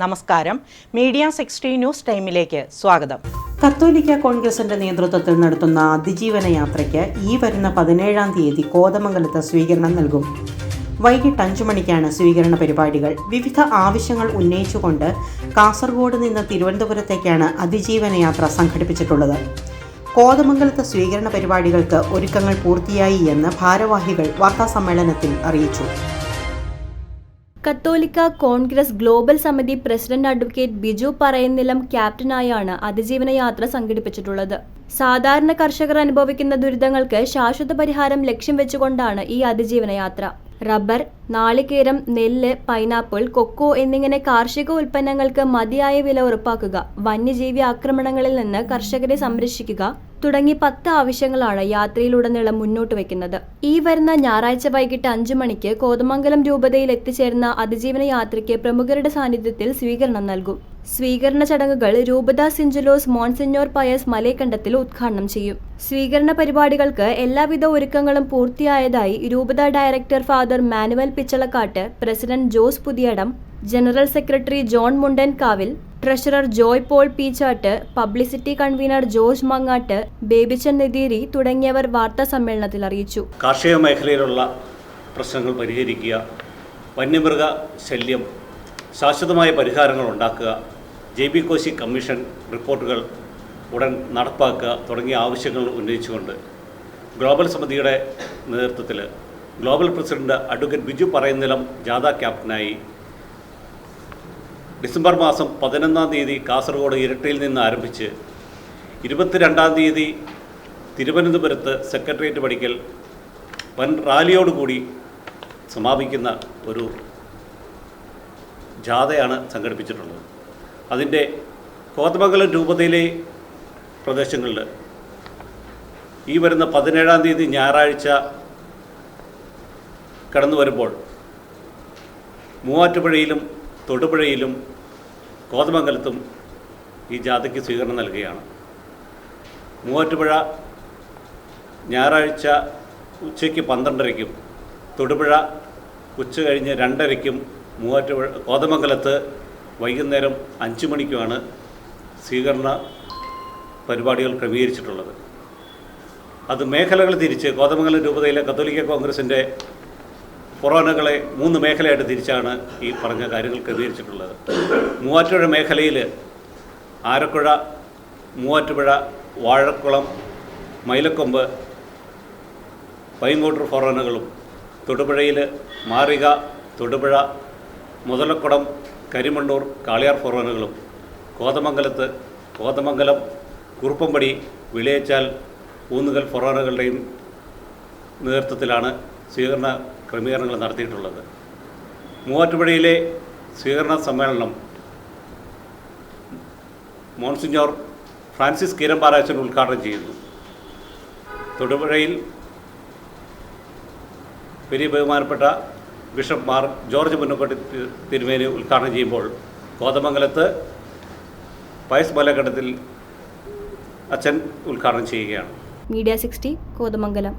നമസ്കാരം. Media sixty news ടൈമിലേക്ക് സ്വാഗതം. കത്തോലിക്ക കോൺഗ്രസിന്റെ നേതൃത്വത്തിൽ നടത്തുന്ന അതിജീവന യാത്രയ്ക്ക് ഈ വരുന്ന പതിനേഴാം തീയതി കോതമംഗലത്ത് സ്വീകരണം നൽകും. വൈകിട്ട് അഞ്ചു മണിക്കാണ് സ്വീകരണ പരിപാടികൾ. വിവിധ ആവശ്യങ്ങൾ ഉന്നയിച്ചുകൊണ്ട് കാസർഗോഡ് നിന്ന് തിരുവനന്തപുരത്തേക്കാണ് അതിജീവന യാത്ര സംഘടിപ്പിച്ചിട്ടുള്ളത്. കോതമംഗലത്ത് സ്വീകരണ പരിപാടികൾക്ക് ഒരുക്കങ്ങൾ പൂർത്തിയായി എന്ന് ഭാരവാഹികൾ വാർത്താസമ്മേളനത്തിൽ അറിയിച്ചു. കത്തോലിക്ക കോൺഗ്രസ് ഗ്ലോബൽ സമിതി പ്രസിഡന്റ് അഡ്വക്കേറ്റ് ബിജു പറയന്നിലം ക്യാപ്റ്റനായാണ് അതിജീവന യാത്ര സംഘടിപ്പിച്ചിട്ടുള്ളത്. സാധാരണ കർഷകർ അനുഭവിക്കുന്ന ദുരിതങ്ങൾക്ക് ശാശ്വത പരിഹാരം ലക്ഷ്യം വെച്ചുകൊണ്ടാണ് ഈ അതിജീവന യാത്ര. റബ്ബർ നാളികേരം നെല്ല് പൈനാപ്പിൾ കൊക്കോ എന്നിങ്ങനെ കാർഷിക ഉൽപ്പന്നങ്ങൾക്ക് മതിയായ വില ഉറപ്പാക്കുക. വന്യജീവി ആക്രമണങ്ങളിൽ നിന്ന് കർഷകരെ സംരക്ഷിക്കുക തുടങ്ങി പത്ത് ആവശ്യങ്ങളാണ് യാത്രയിലുടനീളം മുന്നോട്ട് വയ്ക്കുന്നത്. ഈ വരുന്ന ഞായറാഴ്ച വൈകിട്ട് അഞ്ചു മണിക്ക് കോതമംഗലം രൂപതയിൽ എത്തിച്ചേർന്ന അതിജീവന യാത്രയ്ക്ക് പ്രമുഖരുടെ സാന്നിധ്യത്തിൽ സ്വീകരണം നൽകും. സ്വീകരണ ചടങ്ങുകൾ രൂപത സിഞ്ചുലോസ് മോൺസിഞ്ഞോർ പയസ് മലേക്കണ്ടത്തിൽ ഉദ്ഘാടനം ചെയ്യും. സ്വീകരണ പരിപാടികൾക്ക് എല്ലാവിധ ഒരുക്കങ്ങളും പൂർത്തിയായതായി രൂപത director father Manuel Pichalakkattu president Jose Puthiyidam general secretary John Mundankavil treasurer Joy Paul Peechatt publicity convener George Mangattu Babychan Nitheeri തുടങ്ങിയവർ വാർത്താ സമ്മേളനത്തിൽ അറിയിച്ചു. കാർഷിക മേഖലയിലുള്ള പ്രശ്നങ്ങൾ പരിഹരിക്കുക വന്യമൃഗ ശല്യം ശാശ്വതമായ പരിഹാരങ്ങൾ ഉണ്ടാക്കുക ജെ ബി കോശി കമ്മീഷൻ റിപ്പോർട്ടുകൾ ഉടൻ നടപ്പാക്കുക തുടങ്ങിയ ആവശ്യങ്ങൾ ഉന്നയിച്ചുകൊണ്ട് ഗ്ലോബൽ സമിതിയുടെ നേതൃത്വത്തിൽ global president advocate Biju Parayunnilam ജാഥ ക്യാപ്റ്റനായി. ഡിസംബർ മാസം പതിനൊന്നാം തീയതി കാസർഗോഡ് ഇരട്ടിയിൽ നിന്ന് ആരംഭിച്ച് ഇരുപത്തിരണ്ടാം തീയതി തിരുവനന്തപുരത്ത് സെക്രട്ടേറിയറ്റ് പഠിക്കൽ വൻ റാലിയോടുകൂടി സമാപിക്കുന്ന ഒരു ജാഥയാണ് സംഘടിപ്പിച്ചിട്ടുള്ളത്. അതിന്റെ കോതമംഗലം രൂപതയിലെ പ്രദേശങ്ങളിൽ ഈ വരുന്ന പതിനേഴാം തീയതി ഞായറാഴ്ച കടന്നു വരുമ്പോൾ മൂവാറ്റുപുഴയിലും തൊടുപുഴയിലും കോതമംഗലത്തും ഈ ജാഥയ്ക്ക് സ്വീകരണം നൽകുകയാണ്. മൂവാറ്റുപുഴ ഞായറാഴ്ച ഉച്ചയ്ക്ക് പന്ത്രണ്ടരയ്ക്കും തൊടുപുഴ ഉച്ച കഴിഞ്ഞ് രണ്ടരയ്ക്കും മൂവാറ്റുപുഴ കോതമംഗലത്ത് വൈകുന്നേരം അഞ്ച് മണിക്കുമാണ് സ്വീകരണ പരിപാടികൾ ക്രമീകരിച്ചിട്ടുള്ളത്. അത് മേഖലകൾ തിരിച്ച് കോതമംഗലം രൂപതയിലെ കത്തോലിക്ക കോൺഗ്രസിന്റെ ഫൊറോനകളെ മൂന്ന് മേഖലയായിട്ട് തിരിച്ചാണ് ഈ പറഞ്ഞ കാര്യങ്ങൾ ക്രമീകരിച്ചിട്ടുള്ളത് മൂവാറ്റുപുഴ മേഖലയിൽ ആരക്കുഴ മൂവാറ്റുപുഴ വാഴക്കുളം മൈലക്കൊമ്പ് പൈങ്കോട്ടൂർ ഫൊറോനകളും തൊടുപുഴയിൽ മാറിക തൊടുപുഴ മുതലക്കുടം കരിമണ്ണൂർ കാളിയാർ ഫൊറോനകളും കോതമംഗലത്ത് കോതമംഗലം കുറുപ്പമ്പടി വിളയച്ചാൽ ഊന്നുകൽ ഫൊറോനകളുടെയും നേതൃത്വത്തിലാണ് സ്വീകരണ ക്രമീകരണങ്ങൾ നടത്തിയിട്ടുള്ളത്. മൂവാറ്റുപുഴയിലെ സ്വീകരണ സമ്മേളനം മോൺസിഞ്ഞോർ ഫ്രാൻസിസ് കീരമ്പാരാച്ചൻ ഉദ്ഘാടനം ചെയ്യുന്നു തൊടുപുഴയിൽ വലിയ ബഹുമാനപ്പെട്ട ബിഷപ്പ് മാർ ജോർജ് മുന്നക്കോട്ടി തിരുമേനി ഉദ്ഘാടനം ചെയ്യുമ്പോൾ കോതമംഗലത്ത് പയസ് മലഘട്ടത്തിൽ അച്ഛൻ ഉദ്ഘാടനം ചെയ്യുകയാണ്. Media sixty Kothamangalam.